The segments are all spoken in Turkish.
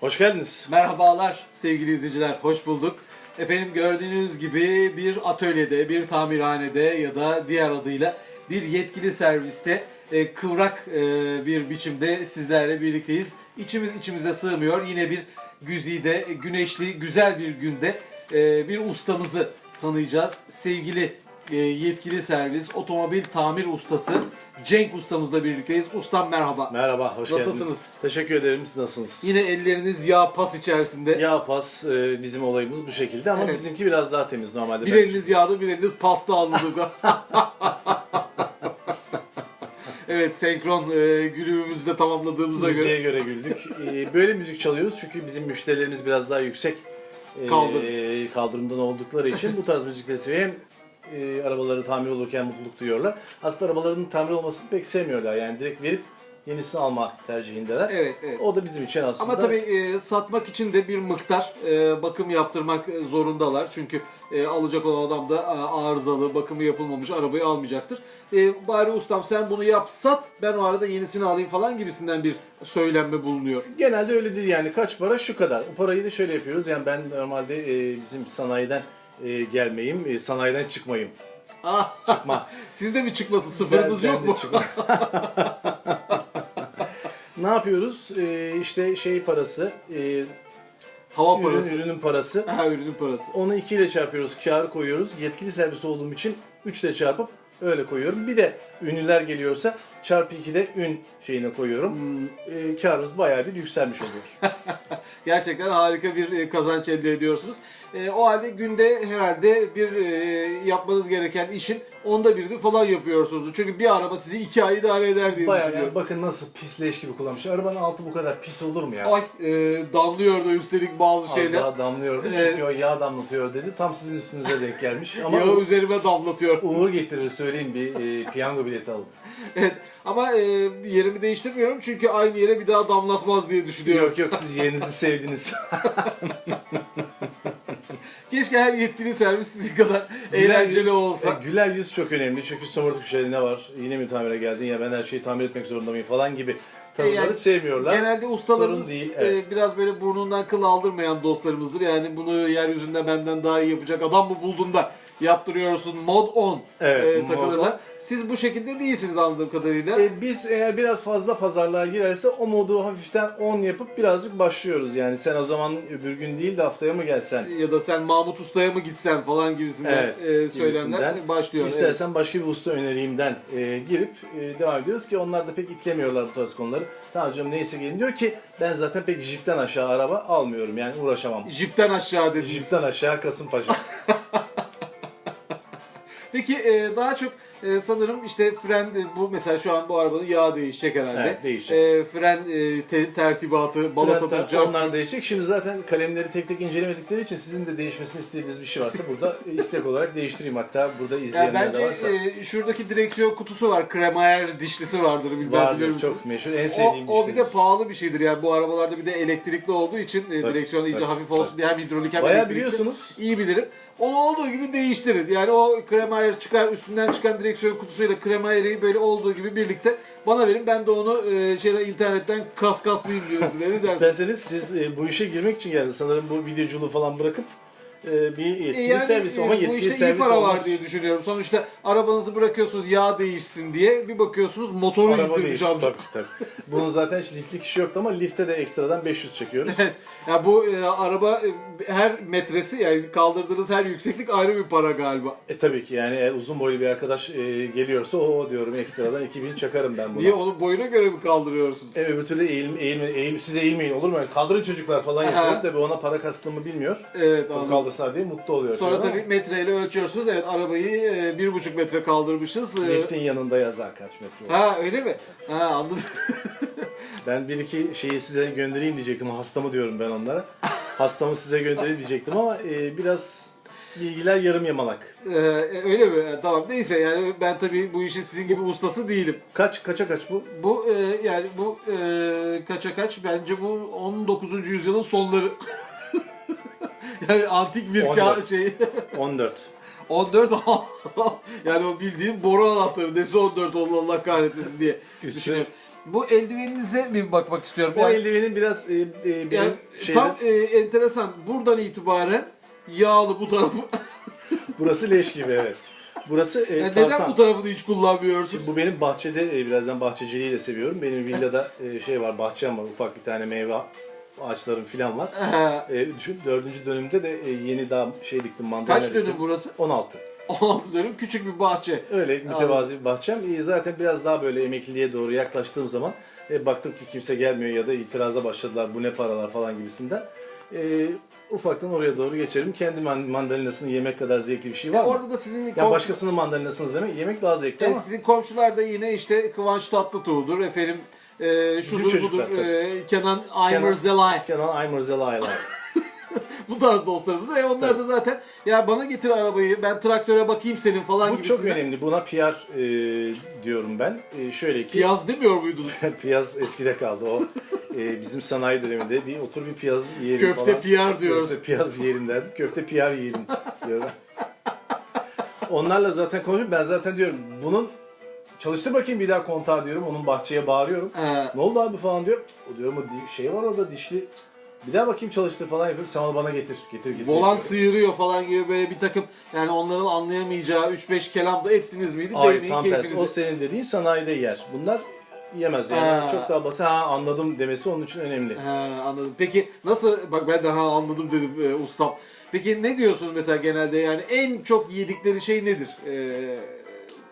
Hoş geldiniz. Merhabalar sevgili izleyiciler, hoş bulduk. Efendim gördüğünüz gibi bir atölyede, bir tamirhanede ya da diğer adıyla bir yetkili serviste e, kıvrak e, bir biçimde sizlerle birlikteyiz. İçimiz içimize sığmıyor. Yine bir güzide, güneşli, güzel bir günde e, bir ustamızı tanıyacağız. Sevgili e, yetkili servis, otomobil tamir ustası Cenk ustamızla birlikteyiz. Ustam merhaba. Merhaba, hoş Nasılsınız? geldiniz. Teşekkür ederim. Siz nasılsınız? Yine elleriniz yağ pas içerisinde. Yağ pas e, bizim olayımız bu şekilde ama Evet. bizimki biraz daha temiz normalde. Bir Ben- eliniz yağda bir eliniz pasta anladım. evet senkron e, gülümümüzü de tamamladığımıza göre. Müziğe göre güldük. E, böyle müzik çalıyoruz çünkü bizim müşterilerimiz biraz daha yüksek e, Kaldırım. kaldırımdan oldukları için bu tarz müzikleri seviyor. Hem e, arabaları tamir olurken mutluluk duyuyorlar. Aslında arabalarının tamir olmasını pek sevmiyorlar. Yani direkt verip yenisini alma tercihindeler. Evet, evet. O da bizim için aslında. Ama tabii e, satmak için de bir miktar e, bakım yaptırmak zorundalar. Çünkü e, alacak olan adam da e, arızalı, bakımı yapılmamış arabayı almayacaktır. E, bari ustam sen bunu yap sat, ben o arada yenisini alayım falan gibisinden bir söylenme bulunuyor. Genelde öyle değil yani kaç para şu kadar. O parayı da şöyle yapıyoruz yani ben normalde e, bizim sanayiden e, gelmeyim, e, sanayiden çıkmayım. Ah, Çıkma. Sizde mi çıkması sıfırınız Ben- yok de mu? çıkma. ne yapıyoruz? E, işte şey parası, e, Hava ürün, parası. ürünün parası. Ha ürünün parası. Onu 2 ile çarpıyoruz, kârı koyuyoruz. Yetkili servis olduğum için 3 ile çarpıp öyle koyuyorum. Bir de ünlüler geliyorsa çarpı 2'de ün şeyine koyuyorum. Hmm. E, karımız bayağı bir yükselmiş oluyor. Gerçekten harika bir e, kazanç elde ediyorsunuz. E, o halde günde herhalde bir e, yapmanız gereken işin onda birini falan yapıyorsunuz. Çünkü bir araba sizi iki ay idare eder diye Bayağı yani düşünüyorum. bakın nasıl pis leş gibi kullanmış. Arabanın altı bu kadar pis olur mu ya? Ay e, damlıyor da üstelik bazı Az şeyler. daha damlıyordu. Evet. Çünkü o yağ damlatıyor dedi. Tam sizin üstünüze denk gelmiş. Ama Yağı üzerime damlatıyor. uğur getirir söyleyeyim bir e, piyango bileti alın. evet. Ama e, yerimi değiştirmiyorum çünkü aynı yere bir daha damlatmaz diye düşünüyorum. Yok yok siz yerinizi sevdiniz. Keşke her yetkili servis sizin kadar Güler eğlenceli yüz- olsa. e, güler yüz çok önemli. Çünkü somurtuk bir şey ne var? Yine mi tamire geldin ya ben her şeyi tamir etmek zorunda mıyım falan gibi tavırları E, yani sevmiyorlar. Genelde ustalarımız Sorun değil. e, Evet. biraz böyle burnundan kıl aldırmayan dostlarımızdır. Yani bunu yeryüzünde benden daha iyi yapacak adam mı buldun da yaptırıyorsun mod on Evet, e, mod takılırlar. on. Siz bu şekilde değilsiniz anladığım kadarıyla. E, biz eğer biraz fazla pazarlığa girerse o modu hafiften 10 yapıp birazcık başlıyoruz. Yani sen o zaman öbür gün değil de haftaya mı gelsen? ya da sen Mahmut Usta'ya mı gitsen falan gibisinden Evet, e, söylemler gibisinden. başlıyor. Evet. İstersen başka bir usta önereyimden e, girip e, devam ediyoruz ki onlar da pek iplemiyorlar bu tarz konuları. Tamam canım neyse gelin diyor ki ben zaten pek jipten aşağı araba almıyorum yani uğraşamam. Jipten aşağı dediniz. Jipten aşağı Kasımpaşa. Peki daha çok e, sanırım işte fren e, bu mesela şu an bu arabanın yağı değişecek herhalde. Evet, değişecek. E, fren e, te- tertibatı, balatadır, Hatta cart- onlar değişecek. Şimdi zaten kalemleri tek tek incelemedikleri için sizin de değişmesini istediğiniz bir şey varsa burada istek olarak değiştireyim. Hatta burada Ya izleyenler bence de varsa. e, şuradaki direksiyon kutusu var. Kremayer dişlisi vardır. Bilmem biliyor Vardır çok meşhur. En O, sevdiğim o bir de pahalı bir şeydir yani bu arabalarda bir de elektrikli olduğu için e, Tabii, direksiyon iyice tabii, hafif olsun diye hem hidrolik hem Bayağı elektrikli. biliyorsunuz. İyi bilirim. Onu olduğu gibi değiştirin. Yani o Kremayer çıkar üstünden çıkan direksiyon kutusuyla Kremayer'i böyle olduğu gibi birlikte bana verin. Ben de onu e, şeyden internetten kas kaslayayım birisine. Ne dersin? İsterseniz siz e, bu işe girmek için geldiniz. Sanırım bu videoculuğu falan bırakıp e, bir yetkili E yani, servis e, ama bu yetkili işte servis para olmak var diye düşünüyorum. Sonuçta arabanızı bırakıyorsunuz yağ değişsin diye bir bakıyorsunuz motoru Araba indirmiş değil. abi. Tabii tabii. Bunun zaten hiç liftlik işi yoktu ama lifte de ekstradan 500 çekiyoruz. Ya bu e, araba e, her metresi yani kaldırdığınız her yükseklik ayrı bir para galiba. E tabii ki yani eğer uzun boylu bir arkadaş e, geliyorsa o diyorum ekstradan 2000 çakarım ben buna. Niye onun boyuna göre mi kaldırıyorsunuz? E, öbür türlü eğilme, eğilme, eğil, size eğilmeyin olur mu? Kaldırın çocuklar falan yapıyorum. Tabii ona para kastığımı bilmiyor. Evet anladım. Kaldırsınlar diye mutlu oluyor. Sonra tabii metreyle ölçüyorsunuz. Evet arabayı e, bir buçuk metre kaldırmışız. E, Liftin yanında yazar kaç metre. Ha öyle mi? Ha anladım. Ben bir iki şeyi size göndereyim diyecektim. Hastamı diyorum ben onlara. Hastamı size göndereyim diyecektim ama e, biraz bilgiler yarım yamalak. E, öyle mi? E, Tamam neyse yani ben tabii bu işin sizin gibi ustası değilim. Kaç kaça kaç bu? Bu e, yani bu e, kaça kaç? Bence bu 19. yüzyılın sonları. antik bir ka- 14. şey. 14. 14 yani o bildiğin boru anahtarı. Nesi 14 oldu Allah kahretmesin diye Üstü düşünüyorum. Bu eldiveninize bir bakmak istiyorum. O Yani- eldivenin biraz e, e, benim yani şeyde, tam e, enteresan. Buradan itibaren yağlı bu tarafı. burası leş gibi evet. Burası e, Yani tartan. neden bu tarafını hiç kullanmıyorsunuz? Bu benim bahçede e, birazdan bahçeciliği de seviyorum. Benim villada e, şey var, bahçem var. Ufak bir tane meyve ağaçlarım falan var. E, düşün dördüncü dönümde de e, yeni daha şey diktim mandalina kaç diktim. dönüm burası? 16. 16 dönüm küçük bir bahçe. Öyle mütevazi bir bahçem. E, zaten biraz daha böyle emekliliğe doğru yaklaştığım zaman e, baktım ki kimse gelmiyor ya da itiraza başladılar bu ne paralar falan gibisinden. E, ufaktan oraya doğru geçerim. Kendi man- mandalinasını yemek kadar zevkli bir şey var Ya mı? orada da sizin Ya komşu- başkasının mandalinasını yemek, yemek daha zevkli E, ama sizin komşular da yine işte Kıvanç Tatlıtuğ'dur efendim. E, şudur budur e, Kenan Aymerzelay. Kenan Aymerzela'ylar. Bu tarz dostlarımız. E onlar Tabii. da zaten ya bana getir arabayı ben traktöre bakayım senin falan Bu çok gibisinden. önemli. Buna PR e, diyorum ben. E, şöyle ki Piyaz demiyor muydunuz? piyaz eskide kaldı. O e, bizim sanayi döneminde bir otur bir piyaz yiyelim Köfte falan. PR diyoruz. Köfte piyaz yiyelim derdik. Köfte PR yiyelim diyorum. Onlarla zaten konuşuyorum. Ben zaten diyorum bunun çalıştır bakayım bir daha kontağı diyorum. Onun bahçeye bağırıyorum. Ee, Ne oldu abi falan diyor. O diyorum o di- şey var orada dişli. Bir daha bakayım çalıştır falan yapıyorum. Sen onu bana getir. Getir getir. volan getir. sıyırıyor falan gibi böyle bir takım yani onların anlayamayacağı 3-5 kelam da ettiniz miydi? Hayır Değmeyin tam tersi. keyfinize. O senin dediğin sanayide yer. Bunlar yemez yani. Ha. Çok daha basit. Ha anladım demesi onun için önemli. He, anladım. Peki nasıl bak ben daha anladım dedim e, ustam. Peki ne diyorsunuz mesela genelde yani en çok yedikleri şey nedir? Ee,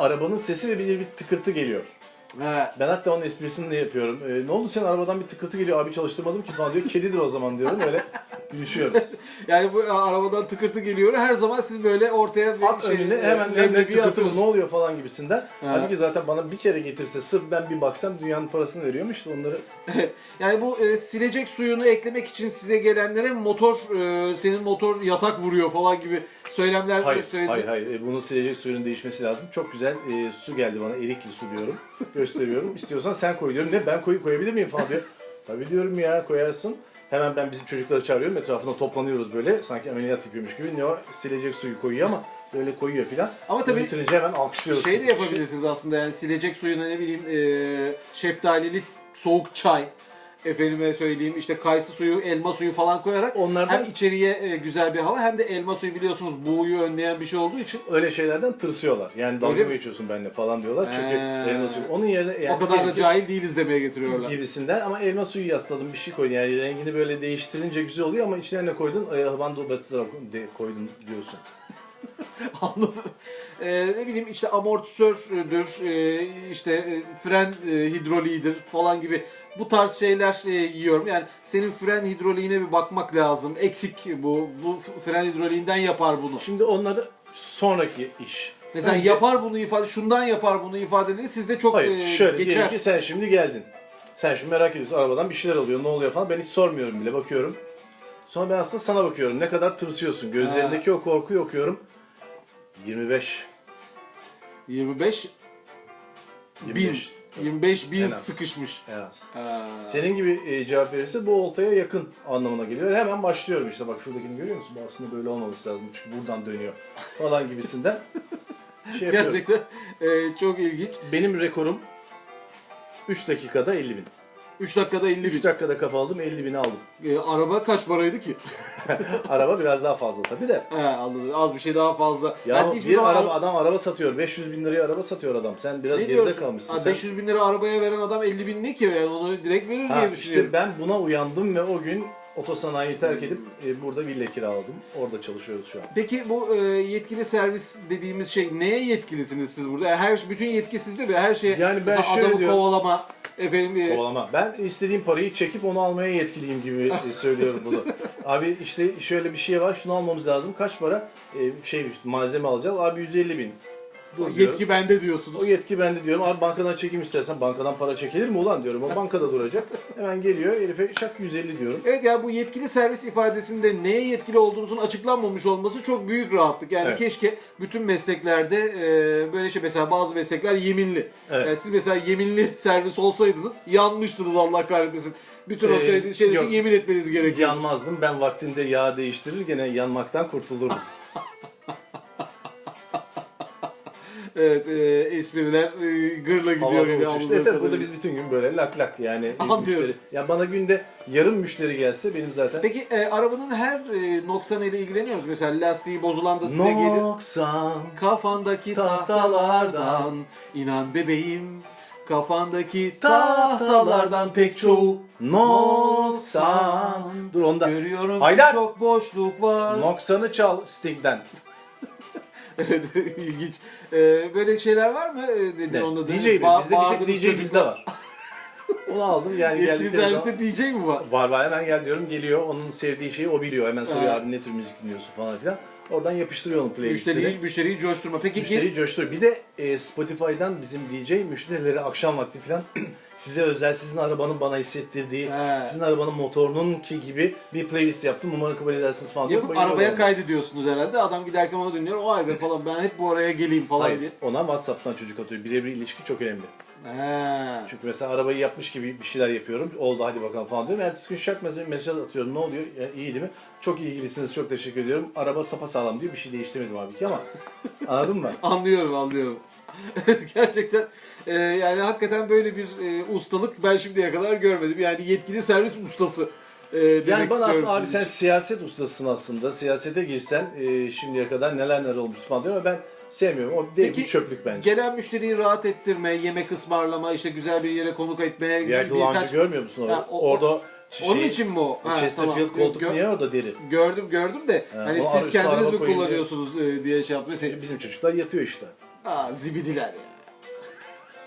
Arabanın sesi ve bir, bir tıkırtı geliyor. he, Ben hatta onun esprisini de yapıyorum. Ee, ne oldu sen arabadan bir tıkırtı geliyor abi çalıştırmadım ki falan diyor. Kedidir o zaman diyorum öyle gülüşüyoruz. yani bu arabadan tıkırtı geliyor. Her zaman siz böyle ortaya bir At şey, önüne e, hemen önüne tıkırtı ne oluyor falan gibisinden. Ha. Halbuki zaten bana bir kere getirse sırf ben bir baksam dünyanın parasını veriyorum işte onları. yani bu e, silecek suyunu eklemek için size gelenlere motor e, senin motor yatak vuruyor falan gibi söylemler Hayır, söylediniz. hayır, hayır. E, Bunu silecek suyunun değişmesi lazım. Çok güzel e, su geldi bana. Erikli su diyorum. Gösteriyorum. İstiyorsan sen koy diyorum. Ne ben koyup koyabilir miyim falan diyor. Tabii diyorum ya koyarsın. Hemen ben bizim çocukları çağırıyorum. Etrafında toplanıyoruz böyle. Sanki ameliyat yapıyormuş gibi. Ne o silecek suyu koyuyor ama böyle koyuyor filan. Ama tabii- Bitirince hemen alkışlıyoruz. Şey de yapabilirsiniz aslında yani silecek suyuna ne bileyim e, şeftalili soğuk çay efendime söyleyeyim işte kayısı suyu, elma suyu falan koyarak Onlardan- hem içeriye e, güzel bir hava hem de elma suyu biliyorsunuz buğuyu önleyen bir şey olduğu için Öyle şeylerden tırsıyorlar. Yani dalga Öyle mı mi? geçiyorsun benimle falan diyorlar. Çünkü He. elma suyu. Onun yerine yani o kadar da cahil değiliz demeye getiriyorlar. gibisinden ama elma suyu yasladım bir şey koydun yani rengini böyle değiştirince güzel oluyor ama içine ne koydun? E, Havanda batıra koydun diyorsun. Anladım. E, ne bileyim işte amortisördür, e, işte e, fren e, hidroliğidir falan gibi bu tarz şeyler e, yiyorum. Yani senin fren hidroliğine bir bakmak lazım. Eksik bu. Bu fren hidroliğinden yapar bunu. Şimdi onları sonraki iş. Mesela Önce- yapar bunu ifade, şundan yapar bunu ifadeleri sizde çok Hayır e, şöyle geçer. diyelim ki sen şimdi geldin. Sen şimdi merak ediyorsun arabadan bir şeyler oluyor ne oluyor falan ben hiç sormuyorum bile bakıyorum. Sonra ben aslında sana bakıyorum ne kadar tırsıyorsun. Gözlerindeki o korkuyu okuyorum. 25. 25 bin. 25. 25 bin En az. sıkışmış. En az. Ha. Senin gibi e, cevap verirse bu oltaya yakın anlamına geliyor. Hemen başlıyorum işte bak şuradakini görüyor musun? Bu aslında böyle olmaması lazım çünkü buradan dönüyor falan gibisinden. Şey yapıyorum. Gerçekten e, çok ilginç. Benim rekorum 3 dakikada 50 bin. 3 dakikada 50 bin. 3 dakikada kafa aldım 50 bini aldım. E, araba kaç paraydı ki? Araba biraz daha fazla tabii de. He anladım. Az bir şey daha fazla. Ya Ben hiçbir bir zaman araba adam araba satıyor. 500 bin liraya araba satıyor adam. Sen biraz ne geride diyorsun? kalmışsın. Ha, Sen- 500 bin lira arabaya veren adam 50 bin ne ki? Yani onu direkt verir Ha, diye düşünüyorum. işte ben buna uyandım ve o gün otosanayiyi terk edip e, burada villa kiraladım. Orada çalışıyoruz şu an. Peki bu e, yetkili servis dediğimiz şey neye yetkilisiniz siz burada? Her bütün yetki sizde mi? Her şey Yani ben mesela şöyle adamı diyorum. kovalama efendim e, Kovalama. Ben istediğim parayı çekip onu almaya yetkiliyim gibi e, söylüyorum bunu. Abi işte şöyle bir şey var. Şunu almamız lazım. Kaç para? E, şey malzeme alacağız. Abi 150 bin. Dur diyorum. yetki bende diyorsunuz. O yetki bende diyorum. Abi bankadan çekim istersen bankadan para çekilir mi ulan diyorum. O bankada duracak. Hemen geliyor. Herife şak 150 diyorum. Evet ya bu yetkili servis ifadesinde neye yetkili olduğunuzun açıklanmamış olması çok büyük rahatlık. Yani Evet. keşke bütün mesleklerde e, böyle şey mesela bazı meslekler yeminli. Evet. Yani siz mesela yeminli servis olsaydınız yanmıştınız Allah kahretmesin. Bütün o Ee, söylediğiniz şeyler için yok. yemin etmeniz gerekiyor. Yanmazdım. Ben vaktinde yağ değiştirir gene yanmaktan kurtulurdum. Evet, e, espriler e, gırla gidiyor Havada yine anladığım Evet, evet, burada kadarıyla. biz bütün gün böyle lak lak yani ilk Anlıyorum. müşteri. Ya bana günde yarım müşteri gelse benim zaten Peki e, arabanın her e, noksanıyla ilgileniyoruz. Mesela lastiği bozulan da size gelir. noksan Kafandaki Tahtalardan, inan bebeğim kafandaki tahtalardan pek çoğu noksan. Dur onda. görüyorum Haydar! çok boşluk var. Noksanı çal Sting'den. Evet, İlginç. Ee, böyle şeyler var mı? Ee, nedir Ne? onun adı? DJ mi? Ba- Bizde bir bağırdığınız tek DJ bizde çocuklar. var. Onu aldım yani Yetkili geldikleri zaman. serviste DJ mi var? Var var hemen gel diyorum geliyor. Onun sevdiği şeyi o biliyor. Hemen soruyor Ha. abi ne tür müzik dinliyorsun falan filan. Oradan yapıştırıyor onu playlistine. Müşteriyi, müşteriyi coşturma. Peki Müşteriyi coşturuyor. Bir de e, Spotify'dan bizim DJ müşterileri akşam vakti falan size özel sizin arabanın bana hissettirdiği, He. sizin arabanın motorunun ki gibi bir playlist yaptım. Umarım kabul edersiniz falan. diyor. yapıp Bayılıyorum arabaya ona. kaydediyorsunuz herhalde. Adam giderken onu dinliyor. Vay be falan ben hep bu araya geleyim falan Hayır, diye. ona WhatsApp'tan çocuk atıyor. Birebir ilişki çok önemli. He. Çünkü mesela arabayı yapmış gibi bir şeyler yapıyorum. Oldu hadi bakalım falan diyorum. Ertesi gün şak mesaj, mesaj atıyorum. Ne oluyor? Ya, iyi değil mi? Çok ilgilisiniz. Çok teşekkür ediyorum. Araba sapasağlam diyor. Bir şey değiştirmedim abi ki ama. Anladın mı? Anlıyorum anlıyorum. Evet gerçekten e, yani hakikaten böyle bir e, ustalık ben şimdiye kadar görmedim. Yani yetkili servis ustası. e, demek Yani bana aslında abi sizin sen için. siyaset ustasısın aslında. Siyasete girsen e, şimdiye kadar neler neler olmuş falan diyor ama ben sevmiyorum. O Peki, bir çöplük bence. Gelen müşteriyi rahat ettirme, yemek ısmarlama, işte güzel bir yere konuk etmeye Bir yerde lounge'ı görmüyor musun orada? Ha, o- orada o Onun şey- için mi o? Ha, Chesterfield tamam. koltuk Gö- niye orada deri? Gördüm gördüm de Ha, hani siz kendiniz araba mi koyun diye. kullanıyorsunuz e, diye şey yaptım. Mesela, Bizim çocuklar yatıyor işte. aa zibidiler ya.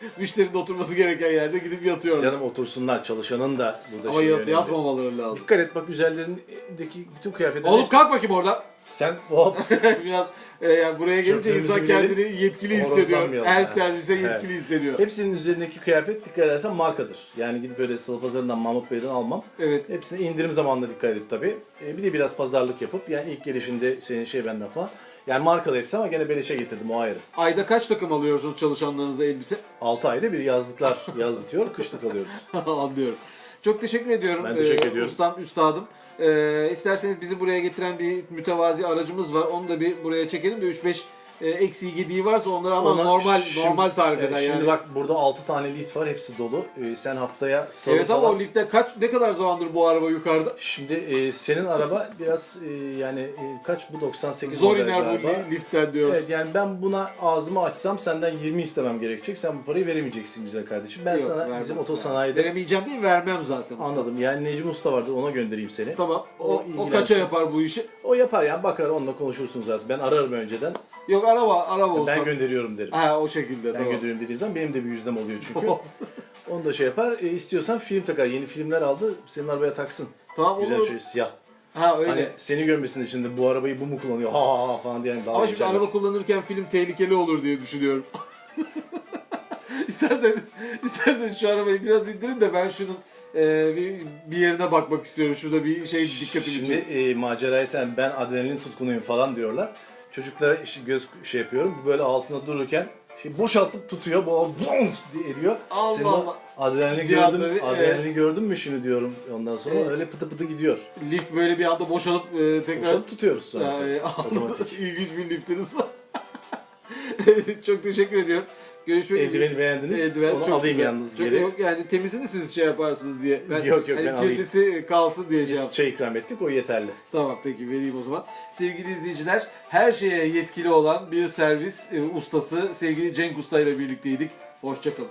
Müşterinin oturması gereken yerde gidip yatıyorlar. Canım otursunlar çalışanın da burada Ama şey yat, önemli. yatmamaları lazım. Dikkat et bak üzerlerindeki bütün kıyafetler Oğlum hepsi- kalk bakayım orada. Sen hop Biraz e, yani buraya gelince insan bilelim, kendini yetkili hissediyor. horozlanmayalım Her yani. servise yetkili hissediyor. hepsinin üzerindeki kıyafet dikkat edersen markadır. Yani gidip böyle salı pazarından Mahmut Bey'den almam. Evet. Hepsine indirim zamanında dikkat edip tabii. E, bir de biraz pazarlık yapıp yani ilk gelişinde şey, şey benden falan. Yani markalı hepsi ama gene beleşe getirdim o ayrı. Ayda kaç takım alıyorsunuz çalışanlarınıza elbise? 6 ayda bir yazlıklar yaz bitiyor, kışlık alıyoruz. Anlıyorum. Çok teşekkür ediyorum. Ben teşekkür Ee, ediyorum. Ustam, üstadım. Ee, isterseniz bizi buraya getiren bir mütevazi aracımız var. Onu da bir buraya çekelim de 3-5 e, eksiği gediği varsa onları ama Ona normal şimdi- normal tarif eder Şimdi yani. bak burada 6 tane lift var hepsi dolu. E, sen haftaya salı evet ama falan... o lifte kaç ne kadar zamandır bu araba yukarıda? Şimdi e, senin araba biraz e, yani e, kaç bu 98 Zor iner bu galiba. liftten diyoruz. Evet yani ben buna ağzımı açsam senden 20 istemem gerekecek. Sen bu parayı veremeyeceksin güzel kardeşim. Ben Yok, sana vermem. bizim otosanayide Veremeyeceğim değil vermem zaten. anladım. Yani Necmi Usta vardı ona göndereyim seni. Tamam. O, O o, kaça yapar bu işi? O yapar yani bakar onunla konuşursun zaten. Ben ararım önceden. Yok araba araba olsa. Ben gönderiyorum derim. Ha o şekilde Ben tamam. gönderiyorum dediğim zaman benim de bir yüzdem oluyor çünkü. Onu da şey yapar. E, istiyorsan film takar. Yeni filmler aldı. Senin arabaya taksın. Tamam Güzel olur. şey siyah. Ha öyle. Hani seni görmesin içinde bu arabayı bu mu kullanıyor ha ha ha falan diye dalga Ama şimdi araba kullanırken film tehlikeli olur diye düşünüyorum. istersen, istersen şu arabayı biraz indirin de ben şunun e, bir, bir yerine bakmak istiyorum. Şurada bir şey dikkatimi Şimdi çekti. e, macerayı sen ben adrenalin tutkunuyum falan diyorlar. Çocuklara işte göz şey yapıyorum. Böyle altında dururken şey boşaltıp tutuyor. Bu bons diye ediyor. Allah Senin Allah. Adrenalini Bir gördün, anda bir- adrenalini gördün mü şimdi diyorum ondan sonra Evet. öyle pıtı pıtı gidiyor. Lift böyle bir anda boşalıp e, tekrar... Boşalıp tutuyoruz sonra. Ya, e, Otomatik. İlginç bir liftiniz var. Çok teşekkür ediyorum. Görüşmek üzere. Eldiveni beğendiniz. Eldiven Onu çok alayım güzel. yalnız Çok- geri. Yok yani temizini siz şey yaparsınız diye. Ben, Yok, yok, hani ben alayım. kirlisi kalsın diye şey Biz yaptım. çay ikram ettik o yeterli. Tamam peki vereyim o zaman. Sevgili izleyiciler her şeye yetkili olan bir servis e, ustası sevgili Cenk Usta ile birlikteydik. Hoşçakalın.